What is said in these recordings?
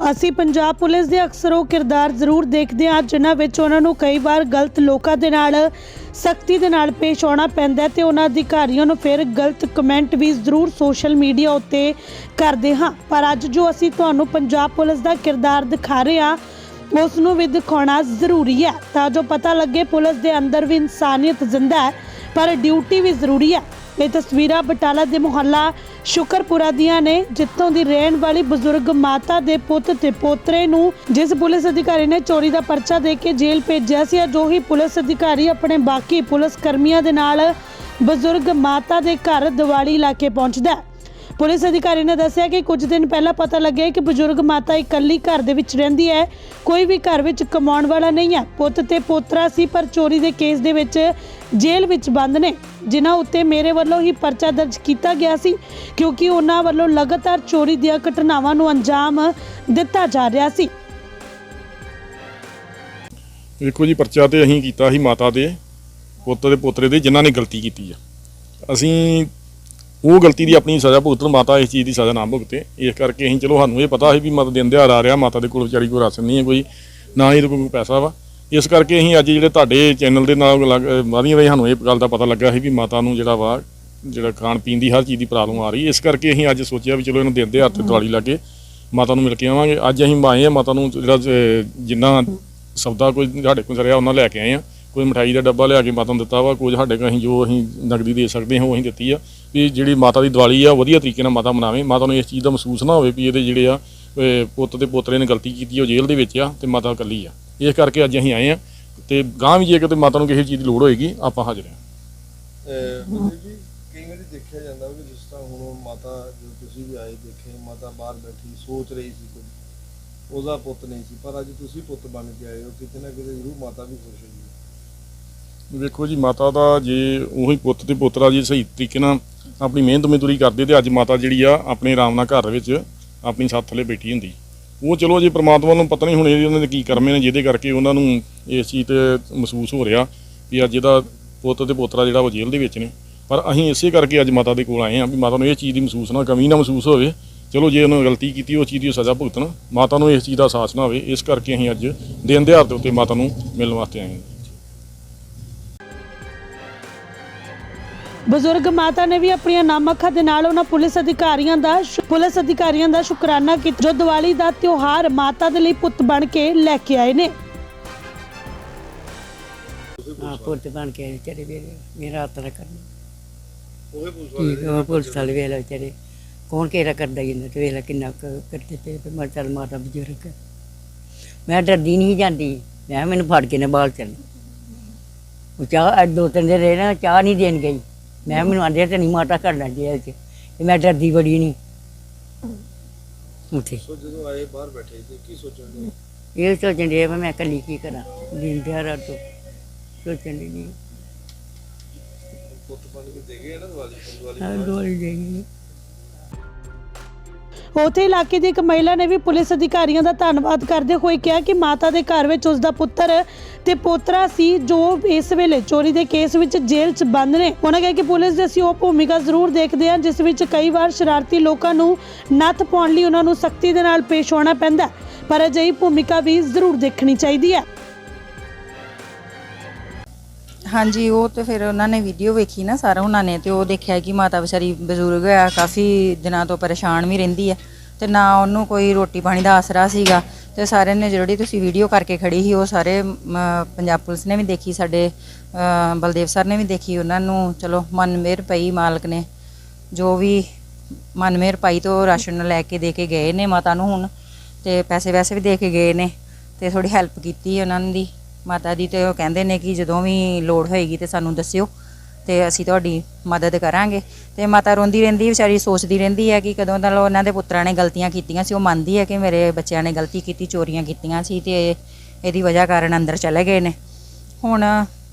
ਅਸੀਂ ਪੰਜਾਬ ਪੁਲਿਸ ਦੇ ਅਕਸਰ ਉਹ ਕਿਰਦਾਰ ਜ਼ਰੂਰ ਦੇਖਦੇ ਹਾਂ, ਜਿਨ੍ਹਾਂ ਵਿੱਚ ਉਹਨਾਂ ਨੂੰ ਕਈ ਵਾਰ ਗਲਤ ਲੋਕਾਂ ਦੇ ਨਾਲ, ਸਖਤੀ ਦੇ ਨਾਲ ਪੇਸ਼ ਆਉਣਾ ਪੈਂਦਾ ਹੈ ਤੇ ਉਹਨਾਂ ਅਧਿਕਾਰੀਆਂ ਨੂੰ ਫਿਰ ਗਲਤ ਕਮੈਂਟ ਵੀ ਜ਼ਰੂਰ ਸੋਸ਼ਲ ਮੀਡੀਆ ਉੱਤੇ ਕਰਦੇ ਹਾਂ। ਪਰ ਅੱਜ ਜੋ ਅਸੀਂ ਤੁਹਾਨੂੰ ਪੰਜਾਬ ਪੁਲਿਸ ਦਾ ਕਿਰਦਾਰ ਦਿਖਾ ਰਹੇ ਹਾਂ, ਉਸ ਨੂੰ ਵੀ ਦਿਖਾਉਣਾ ਜ਼ਰੂਰੀ ਹੈ। ਤਾਂ ਜੋ ਪਤਾ ਲੱਗੇ, ਪੁਲਿਸ ਦੇ ਅੰਦਰ ਵੀ ਇਨਸਾਨੀਅਤ ਜ਼ਿੰਦਾ ਹੈ, ਪਰ ਡਿਊਟੀ ਵੀ ਜ਼ਰੂਰੀ ਹੈ। ਇਹ ਤਸਵੀਰਾਂ ਬਟਾਲਾ ਦੇ ਮੁਹੱਲਾ ਸ਼ੁਕਰਪੁਰਾ ਦੀਆਂ ਨੇ, ਜਿੱਥੋਂ ਦੀ ਰਹਿਣ ਵਾਲੀ ਬਜ਼ੁਰਗ ਮਾਤਾ ਦੇ ਪੁੱਤ ਤੇ ਪੋਤਰੇ ਨੂੰ ਜਿਸ ਪੁਲਿਸ ਅਧਿਕਾਰੀ ਨੇ ਚੋਰੀ ਦਾ ਪਰਚਾ ਦੇ ਕੇ ਜੇਲ੍ਹ ਭੇਜਿਆ ਸੀ ਜੋ ਹੀ ਪੁਲਿਸ ਅਧਿਕਾਰੀ ਆਪਣੇ ਬਾਕੀ ਪੁਲਿਸ ਕਰਮੀਆਂ ਦੇ ਨਾਲ ਬਜ਼ੁਰਗ ਮਾਤਾ ਦੇ ਘਰ ਦੀਵਾਲੀ ਲਾ ਕੇ ਪਹੁੰਚਦਾ ਹੈ। ਪੁਲਿਸ ਅਧਿਕਾਰੀ ਨੇ ਦੱਸਿਆ ਕਿ ਕੁਝ ਦਿਨ ਪਹਿਲਾਂ ਪਤਾ ਲੱਗਿਆ ਕਿ ਬਜ਼ੁਰਗ ਮਾਤਾ ਇਕੱਲੀ ਘਰ ਦੇ ਵਿੱਚ ਰਹਿੰਦੀ ਹੈ। ਕੋਈ ਵੀ ਘਰ ਵਿੱਚ ਕਮਾਉਣ ਵਾਲਾ ਨਹੀਂ ਹੈ। ਪੁੱਤ ਤੇ ਪੋਤਰਾ ਸੀ, ਪਰ ਚੋਰੀ ਦੇ ਕੇਸ ਦੇ ਵਿੱਚ ਜੇਲ੍ਹ ਵਿੱਚ ਬੰਦ ਨੇ, ਜਿਨ੍ਹਾਂ ਉੱਤੇ ਮੇਰੇ ਵੱਲੋਂ ਹੀ ਪਰਚਾ ਦਰਜ ਕੀਤਾ ਗਿਆ ਸੀ, ਕਿਉਂਕਿ ਉਹਨਾਂ ਵੱਲੋਂ ਲਗਾਤਾਰ ਚੋਰੀ ਦੀਆਂ ਘਟਨਾਵਾਂ ਨੂੰ ਅੰਜਾਮ ਦਿੱਤਾ ਜਾ ਰਿਹਾ ਸੀ। ਵੇਖੋ ਜੀ, ਪਰਚਾ ਤੇ ਅਸੀਂ ਕੀਤਾ ਸੀ ਮਾਤਾ ਦੇ, ਪੁੱਤ ਦੇ ਪੋਤਰੇ ਦੇ, ਜਿਨ੍ਹਾਂ ਨੇ ਗਲਤੀ ਕੀਤੀ ਆ। ਅਸੀਂ ਉਹ ਗਲਤੀ ਦੀ ਆਪਣੀ ਸਜ਼ਾ ਭੁਗਤਣ, ਮਾਤਾ ਇਸ ਚੀਜ਼ ਦੀ ਸਜ਼ਾ ਨਾ ਭੁਗਤੇ। ਇਸ ਕਰਕੇ ਅਸੀਂ ਚਲੋ ਸਾਨੂੰ ਇਹ ਪਤਾ ਸੀ ਵੀ ਮਾਤਾ ਦਿਨ ਦਿਹਾੜ ਆ ਰਿਹਾ, ਮਾਤਾ ਦੇ ਕੋਲ ਵਿਚਾਰੀ ਕੋਈ ਰਾਸ਼ਨ ਨਹੀਂ ਹੈ, ਕੋਈ ਨਾ ਹੀ ਇਹਦੇ ਕੋਲ ਕੋਈ ਪੈਸਾ ਵਾ। ਇਸ ਕਰਕੇ ਅਸੀਂ ਅੱਜ ਜਿਹੜੇ ਤੁਹਾਡੇ ਚੈਨਲ ਦੇ ਨਾਲ ਲੱਗ- ਅਹ ਵਾਦੀਆਂ ਦੇ ਸਾਨੂੰ ਇਹ ਗੱਲ ਦਾ ਪਤਾ ਲੱਗਾ ਸੀ ਵੀ ਮਾਤਾ ਨੂੰ ਜਿਹੜਾ ਵਾ, ਜਿਹੜਾ ਖਾਣ ਪੀਣ ਦੀ ਹਰ ਚੀਜ਼ ਦੀ ਪ੍ਰੋਬਲਮ ਆ ਰਹੀ। ਇਸ ਕਰਕੇ ਅਸੀਂ ਅੱਜ ਸੋਚਿਆ ਵੀ ਚਲੋ ਇਹਨੂੰ ਦਿਨ ਦਿਹਾੜ ਤੇ ਦਿਵਾਲੀ ਕੇ ਮਾਤਾ ਨੂੰ ਮਿਲ ਕੇ ਆਵਾਂਗੇ। ਅੱਜ ਅਸੀਂ ਆਏ ਆ ਮਾਤਾ ਨੂੰ ਜਿਹੜਾ ਜਿੰਨਾ ਸੌਦਾ ਕੋਈ ਸਾਡੇ ਕੋਲ ਰਿਹਾ, ਉਹਨਾਂ ਲੈ ਕੇ ਆਏ ਆ ਕੋਈ ਮਠਾਈ ਦਾ ਡੱਬਾ ਲਿਆ ਕੇ ਮਾਤਾ ਨੂੰ ਦਿੱਤਾ ਵਾ ਕੁਝ ਸਾਡੇ ਕੋਲ ਅਸੀਂ ਜੋ ਅਸੀਂ ਨਗਦੀ ਦੇ ਸਕਦੇ ਹਾਂ, ਉਹ ਅਸੀਂ ਦਿੱਤੀ ਆ। ਵੀ ਜਿਹੜੀ ਮਾਤਾ ਦੀ ਦੀਵਾਲੀ ਆ ਉਹ ਵਧੀਆ ਤਰੀਕੇ ਨਾਲ ਮਾਤਾ ਮਨਾਵੇ। ਮਾਤਾ ਨੂੰ ਇਸ ਚੀਜ਼ ਦਾ ਮਹਿਸੂਸ ਨਾ ਹੋਵੇ ਵੀ ਇਹਦੇ ਜਿਹੜੇ ਆ ਪੁੱਤ ਤੇ ਪੋਤਰੇ ਨੇ ਗਲਤੀ ਕੀਤੀ ਉਹ ਜੇਲ੍ਹ ਦੇ ਵਿੱਚ ਆ ਤੇ ਮਾਤਾ ਇਕੱਲੀ ਆ। ਇਸ ਕਰਕੇ ਅੱਜ ਅਸੀਂ ਆਏ ਆ ਤੇ ਗਾਂ ਵੀ ਜੇ ਕਿਤੇ ਮਾਤਾ ਨੂੰ ਕਿਸੇ ਚੀਜ਼ ਦੀ ਲੋੜ ਹੋਏਗੀ, ਆਪਾਂ ਹਾਜ਼ਰ ਹਾਂ। ਜੀ, ਕਈ ਵਾਰੀ ਦੇਖਿਆ ਜਾਂਦਾ ਵੀ ਜਿਸ ਤਰ੍ਹਾਂ ਹੁਣ ਮਾਤਾ ਜੋ ਤੁਸੀਂ ਵੀ ਆਏ ਦੇਖੇ, ਮਾਤਾ ਬਾਹਰ ਬੈਠੀ ਸੋਚ ਰਹੀ ਸੀ ਕੁਝ ਉਹਦਾ ਪੁੱਤ ਨਹੀਂ ਸੀ, ਪਰ ਅੱਜ ਤੁਸੀਂ ਪੁੱਤ ਬਣ ਕੇ ਆਏ ਹੋ, ਕਿਤੇ ਨਾ ਕਿਤੇ ਜ਼ਰੂਰ ਮਾਤਾ ਵੀ ਖੁਸ਼ ਹੋਈ ਵੇਖੋ ਜੀ, ਮਾਤਾ ਦਾ ਜੇ ਉਹੀ ਪੁੱਤ ਤੇ ਪੋਤਰਾ ਜੀ ਸਹੀ ਤਰੀਕੇ ਨਾਲ ਆਪਣੀ ਮਿਹਨਤ ਮਜ਼ਦੂਰੀ ਕਰਦੇ ਤੇ ਅੱਜ ਮਾਤਾ ਜਿਹੜੀ ਆ ਆਪਣੇ ਆਰਾਮ ਨਾਲ ਘਰ ਵਿੱਚ ਆਪਣੀ ਛੱਤ ਥੱਲੇ ਬੈਠੀ ਹੁੰਦੀ। ਉਹ ਚਲੋ ਜੀ ਪ੍ਰਮਾਤਮਾ ਨੂੰ ਪਤਾ ਨਹੀਂ ਹੁਣ ਇਹ ਉਹਨਾਂ ਦੇ ਕੀ ਕਰਮੇ ਨੇ, ਜਿਹਦੇ ਕਰਕੇ ਉਹਨਾਂ ਨੂੰ ਇਸ ਚੀਜ਼ ਤੇ ਮਹਿਸੂਸ ਹੋ ਰਿਹਾ ਵੀ ਅੱਜ ਇਹਦਾ ਪੁੱਤ ਤੇ ਪੋਤਰਾ ਜਿਹੜਾ ਉਹ ਜੇਲ੍ਹ ਦੇ ਵਿੱਚ ਨੇ। ਪਰ ਅਸੀਂ ਇਸੇ ਕਰਕੇ ਅੱਜ ਮਾਤਾ ਦੇ ਕੋਲ ਆਏ ਹਾਂ ਵੀ ਮਾਤਾ ਨੂੰ ਇਹ ਚੀਜ਼ ਦੀ ਮਹਿਸੂਸ ਨਾ, ਕਮੀ ਨਾ ਮਹਿਸੂਸ ਹੋਵੇ। ਚਲੋ ਜੇ ਉਹਨਾਂ ਗਲਤੀ ਕੀਤੀ, ਉਹ ਚੀਜ਼ ਦੀ ਸਜ਼ਾ ਭੁਗਤਣ। ਮਾਤਾ ਨੂੰ ਇਸ ਚੀਜ਼ ਦਾ ਅਹਿਸਾਸ ਨਾ ਹੋਵੇ। ਇਸ ਕਰਕੇ ਅਸੀਂ ਅੱਜ ਦਿਨ ਦਿਹਾੜ ਦੇ ਉੱਤੇ ਮਾਤਾ ਨੂੰ ਮਿਲਣ ਵਾਸਤੇ ਆਏ ਹਾਂ। ਬਜ਼ੁਰਗ ਮਾਤਾ ਨੇ ਵੀ ਆਪਣੀਆਂ ਨਮ ਅੱਖਾਂ ਦੇ ਨਾਲ ਉਹਨਾਂ ਪੁਲਿਸ ਅਧਿਕਾਰੀਆਂ ਦਾ ਪੁਲਿਸ ਅਧਿਕਾਰੀਆਂ ਦਾ ਸ਼ੁਕਰਾਨਾ ਕੀਤਾ ਜੋ ਦੀਵਾਲੀ ਦਾ ਤਿਉਹਾਰ ਮਾਤਾ ਦੇ ਲਈ ਪੁੱਤ ਬਣ ਕੇ ਲੈ ਕੇ ਆਏ ਨੇ। ਹਾਂ ਪੁਲਿਸ ਬਣ ਕੇ ਵਿਚਾਰੇ ਵੀ ਮੇਰਾ ਹੱਥ ਨਾ ਕਰਨਾ। ਉਹੇ ਪੁੱਛ ਠੀਕ ਹੈ ਪੁਲਿਸ ਵਾਲੇ ਵੇਲੇ ਵਿਚਾਰੇ ਕੌਣ ਕਿਹੜਾ ਕਰਦਾ ਇਹਨਾਂ ਤੇ ਵੇਲੇ ਕਿੰਨਾ ਕੁ ਕਰਦੇ ਤੇ ਤੇ ਮੈਂ ਚੱਲ ਮਾਤਾ ਬਜ਼ੁਰਗ। ਹੈ। ਮੈਂ ਡਰਦੀ ਨਹੀਂ ਜਾਂਦੀ ਮੈਂ ਕਿਹਾ ਮੈਨੂੰ ਫੜ ਕੇ ਨੇ ਬਾਹਰ ਚੱਲ। ਉਹ ਚਾਹ ਅੱਜ ਦੋ ਤਿੰਨ ਦਿਨ ਰਹੇ ਨਾ ਚਾਹ ਨਹੀਂ ਦੇਣ ਗਈ। ਮੈਂ ਮੈਨੂੰ ਆਂਦੇ ਤੇ ਨਹੀਂ ਮਾਤਾ ਕਰਨਾ ਜੇਲ੍ਹ 'ਚ ਤੇ ਮੈਂ ਡਰਦੀ ਬੜੀ ਨਹੀਂ ਉੱਥੇ। ਸੋ ਜਦੋਂ ਆਏ ਬਾਹਰ ਬੈਠੇ ਤੇ ਕੀ ਸੋਚਣ ਦੇ ਇਹ ਸੋਚਣ ਦੇ ਮੈਂ ਇਕੱਲੀ ਕੀ ਕਰਾਂ ਦਿਨ ਦਿਹਾੜਾ ਤੋਂ ਸੋਚਣ ਦੀ ਨਹੀਂ ਪੁੱਤ ਬਣ ਕੇ ਦੇ ਗਏ ਨਾ ਦਿਵਾਲੀ ਦਿਵਾਲੀ ਹਾਂ ਗੋਲੀ ਦੇਗੀ ਉਥੇ ਇਲਾਕੇ ਦੀ ਇੱਕ ਮਹਿਲਾ ਨੇ ਵੀ ਪੁਲਿਸ ਅਧਿਕਾਰੀਆਂ ਦਾ ਧੰਨਵਾਦ ਕਰਦੇ ਹੋਏ ਕਿਹਾ ਕਿ ਮਾਤਾ ਦੇ ਘਰ ਵਿੱਚ ਉਸ ਦਾ ਪੁੱਤਰ ਤੇ ਪੋਤਰਾ ਸੀ ਜੋ ਇਸ ਵੇਲੇ ਚੋਰੀ ਦੇ ਕੇਸ ਵਿੱਚ ਜੇਲ੍ਹ 'ਚ ਬੰਦ ਨੇ। ਉਹਨਾਂ ਕਿਹਾ ਕਿ ਪੁਲਿਸ ਦੀ ਅਸੀਂ ਉਹ ਭੂਮਿਕਾ ਜ਼ਰੂਰ ਦੇਖਦੇ ਹਾਂ, ਜਿਸ ਵਿੱਚ ਕਈ ਵਾਰ ਸ਼ਰਾਰਤੀ ਲੋਕਾਂ ਨੂੰ ਨੱਥ ਪਾਉਣ ਲਈ ਉਹਨਾਂ ਨੂੰ ਸਖਤੀ ਦੇ ਨਾਲ ਪੇਸ਼ ਹੋਣਾ ਪੈਂਦਾ ਪਰ ਅਜਿਹੀ ਭੂਮਿਕਾ ਵੀ ਜ਼ਰੂਰ ਦੇਖਣੀ ਚਾਹੀਦੀ ਹੈ। ਹਾਂਜੀ ਉਹ ਤੇ ਫਿਰ ਉਹਨਾਂ ਨੇ ਵੀਡੀਓ ਵੇਖੀ ਨਾ ਸਾਰਾ ਉਹਨਾਂ ਨੇ ਤੇ ਉਹ ਦੇਖਿਆ ਕਿ ਮਾਤਾ ਵਿਚਾਰੀ ਬਜ਼ੁਰਗ ਆ ਕਾਫੀ ਦਿਨਾਂ ਤੋਂ ਪਰੇਸ਼ਾਨ ਵੀ ਰਹਿੰਦੀ ਆ ਤੇ ਨਾ ਉਹਨੂੰ ਕੋਈ ਰੋਟੀ ਪਾਣੀ ਦਾ ਆਸਰਾ ਸੀਗਾ ਤੇ ਸਾਰਿਆਂ ਨੇ ਜਿਹੜੀ ਤੁਸੀਂ ਵੀਡੀਓ ਕਰਕੇ ਖੜੀ ਸੀ ਉਹ ਸਾਰੇ ਮ, ਪੰਜਾਬ ਪੁਲਿਸ ਨੇ ਵੀ ਦੇਖੀ ਸਾਡੇ ਅ, ਬਲਦੇਵ ਸਰ ਨੇ ਵੀ ਦੇਖੀ ਉਹਨਾਂ ਨੂੰ ਚਲੋ ਮਨ ਮਿਹਰ ਪਈ ਮਾਲਕ ਨੇ। ਜੋ ਵੀ ਮਨ ਮਿਹਰ ਪਾਈ ਤੋਂ ਰਾਸ਼ਨ ਲੈ ਕੇ ਦੇ ਕੇ ਗਏ ਨੇ ਮਾਤਾ ਨੂੰ ਹੁਣ ਤੇ ਪੈਸੇ ਵੈਸੇ ਵੀ ਦੇ ਕੇ ਗਏ ਨੇ ਤੇ ਥੋੜੀ ਹੈਲਪ ਕੀਤੀ ਉਹਨਾਂ ਦੀ। ਮਾਤਾ ਦੀ ਤੇ ਉਹ ਕਹਿੰਦੇ ਨੇ ਕਿ ਜਦੋਂ ਵੀ ਲੋੜ ਹੋਏਗੀ ਤੇ ਸਾਨੂੰ ਦੱਸਿਓ ਤੇ ਅਸੀਂ ਤੁਹਾਡੀ ਮਦਦ ਕਰਾਂਗੇ। ਤੇ ਮਾਤਾ ਰੋਂਦੀ ਰਹਿੰਦੀ, ਵਿਚਾਰੀ ਸੋਚਦੀ ਰਹਿੰਦੀ ਹੈ ਕਿ ਕਦੋਂ ਦਾ ਉਹਨਾਂ ਦੇ ਪੁੱਤਰਾਂ ਨੇ ਗਲਤੀਆਂ ਕੀਤੀਆਂ ਸੀ, ਉਹ ਮੰਨਦੀ ਹੈ ਕਿ ਮੇਰੇ ਬੱਚਿਆਂ ਨੇ ਗਲਤੀ ਕੀਤੀ, ਚੋਰੀਆਂ ਕੀਤੀਆਂ ਸੀ ਤੇ ਇਹਦੀ ਵਜ੍ਹਾ ਕਾਰਨ ਅੰਦਰ ਚਲੇ ਗਏ ਨੇ। ਹੁਣ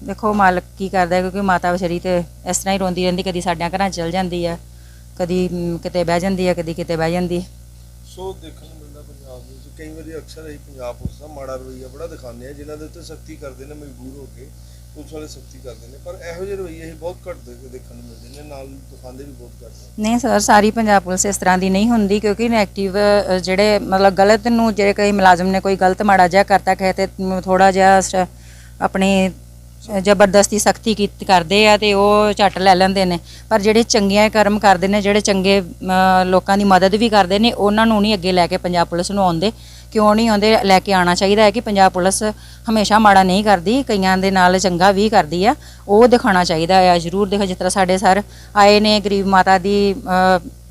ਦੇਖੋ ਮਾਲਕ ਕੀ ਕਰਦਾ ਕਿਉਂਕਿ ਮਾਤਾ ਵਿਚਾਰੀ ਤੇ ਇਸ ਤਰ੍ਹਾਂ ਹੀ ਰੋਂਦੀ ਰਹਿੰਦੀ, ਕਦੀ ਸਾਡਿਆਂ ਘਰਾਂ 'ਚ ਚਲ ਜਾਂਦੀ ਹੈ, ਕਦੀ ਕਿਤੇ ਬਹਿ ਜਾਂਦੀ ਹੈ, ਕਦੀ ਕਿਤੇ ਬਹਿ ਜਾਂਦੀ ਸੋ ਦੇਖਣ ਪੰਜਾਬ ਦੇ ਵਿੱਚ ਕਈ ਵਾਰੀ ਅਕਸਰ ਅਸੀਂ ਪੰਜਾਬ ਪੁਲਿਸ ਦਾ ਮਾੜਾ ਰਵੱਈਆ ਬੜਾ ਦਿਖਾਉਂਦੇ ਆ ਜਿਨ੍ਹਾਂ ਦੇ ਉੱਤੇ ਸਖਤੀ ਕਰਦੇ ਨੇ, ਮਜਬੂਰ ਹੋ ਕੇ ਪੁਲਿਸ ਵਾਲੇ ਸਖਤੀ ਕਰਦੇ ਨੇ। ਪਰ ਇਹੋ ਜਿਹੇ ਰਵੱਈਏ ਇਹ ਬਹੁਤ ਘੱਟ ਦੇ- ਦੇਖਣ ਨੂੰ ਮਿਲਦੇ ਨੇ, ਨਾਲ ਦਿਖਾਉਂਦੇ ਵੀ ਬਹੁਤ ਘੱਟ ਨੇ। ਨਹੀਂ ਸਰ, ਸਾਰੀ ਪੰਜਾਬ ਪੁਲਿਸ ਇਸ ਤਰ੍ਹਾਂ ਦੀ ਨਹੀਂ ਹੁੰਦੀ, ਕਿਉਂਕਿ ਨੈਗੇਟਿਵ ਜਿਹੜੇ ਮਤਲਬ ਗਲਤ ਨੂੰ, ਜਿਹੜੇ ਕਈ ਮੁਲਾਜ਼ਮ ਨੇ ਕੋਈ ਗਲਤ ਮਾੜਾ ਜਿਹਾ ਕਰਤਾ, ਕਹੇ ਤੇ ਥੋੜਾ ਜਿਹਾ ਸ- ਆਪਣੀ ਜ਼ਬਰਦਸਤੀ ਸਖਤੀ ਕੀਤੀ ਕਰਦੇ ਆ ਤੇ ਉਹ ਝੱਟ ਲੈ ਲੈਂਦੇ ਨੇ। ਪਰ ਜਿਹੜੇ ਚੰਗੀਆਂ ਕਰਮ ਕਰਦੇ ਨੇ, ਜਿਹੜੇ ਚੰਗੇ ਲੋਕਾਂ ਦੀ ਮਦਦ ਵੀ ਕਰਦੇ ਨੇ, ਉਹਨਾਂ ਨੂੰ ਨਹੀਂ ਅੱਗੇ ਲੈ ਕੇ ਪੰਜਾਬ ਪੁਲਿਸ ਨੂੰ ਆਉਂਦੇ। ਕਿਉਂ ਨਹੀਂ ਆਉਂਦੇ? ਲੈ ਕੇ ਆਉਣਾ ਚਾਹੀਦਾ ਹੈ ਕਿ ਪੰਜਾਬ ਪੁਲਿਸ ਹਮੇਸ਼ਾ ਮਾੜਾ ਨਹੀਂ ਕਰਦੀ, ਕਈਆਂ ਦੇ ਨਾਲ ਚੰਗਾ ਵੀ ਕਰਦੀ ਆ। ਉਹ ਦਿਖਾਉਣਾ ਚਾਹੀਦਾ ਆ, ਜ਼ਰੂਰ ਦੇਖੋ, ਜਿਸ ਤਰ੍ਹਾਂ ਸਾਡੇ ਸਰ ਆਏ ਨੇ, ਗਰੀਬ ਮਾਤਾ ਦੀ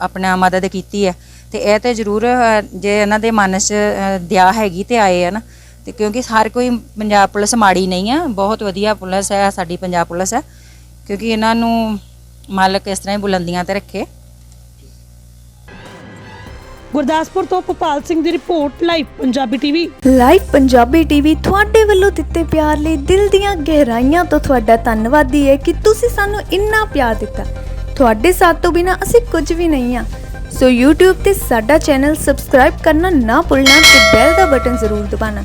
ਆਪਣਾ ਮਦਦ ਕੀਤੀ ਹੈ। ਤੇ ਇਹ ਤੇ ਜ਼ਰੂਰ ਜੇ ਇਹਨਾਂ ਦੇ ਮਨ 'ਚ ਦਿਆ ਹੈਗੀ ਤੇ ਆਏ ਆ ਨਾ ਤੇ ਕਿਉਂਕਿ ਹਰ ਕੋਈ ਪੰਜਾਬ ਪੁਲਿਸ ਮਾੜੀ ਨਹੀਂ ਆ ਬਹੁਤ ਵਧੀਆ ਪੁਲਿਸ ਹੈ ਸਾਡੀ ਪੰਜਾਬ ਪੁਲਿਸ ਹੈ। ਕਿਉਂਕਿ ਇਹਨਾਂ ਨੂੰ ਮਾਲਕ ਇਸ ਤਰ੍ਹਾਂ ਹੀ ਬੁਲੰਦੀਆਂ ਤੇ ਰੱਖੇ। ਗੁਰਦਾਸਪੁਰ ਤੋਂ ਭੋਪਾਲ ਸਿੰਘ ਦੀ report live Punjabi TV. Live Punjabi TV ਤੁਹਾਡੇ ਵੱਲੋਂ ਦਿੱਤੇ ਪਿਆਰ ਲਈ ਦਿਲ ਦੀਆਂ ਗਹਿਰਾਈਆਂ ਤੋਂ ਤੁਹਾਡਾ ਧੰਨਵਾਦੀ ਹੈ ਕਿ ਤੁਸੀਂ ਸਾਨੂੰ ਇੰਨਾ ਪਿਆਰ ਦਿੱਤਾ। ਤੁਹਾਡੇ ਸਾਥ ਤੋਂ ਬਿਨਾ ਅਸੀਂ ਕੁਝ ਵੀ ਨਹੀਂ ਆ। ਸੋ YouTube ਤੇ ਸਾਡਾ ਚੈਨਲ ਸਬਸਕ੍ਰਾਈਬ ਕਰਨਾ ਨਾ ਭੁੱਲਣਾ ਤੇ ਬੈਲ ਦਾ ਬਟਨ ਜ਼ਰੂਰ ਦਬਾਉਣਾ।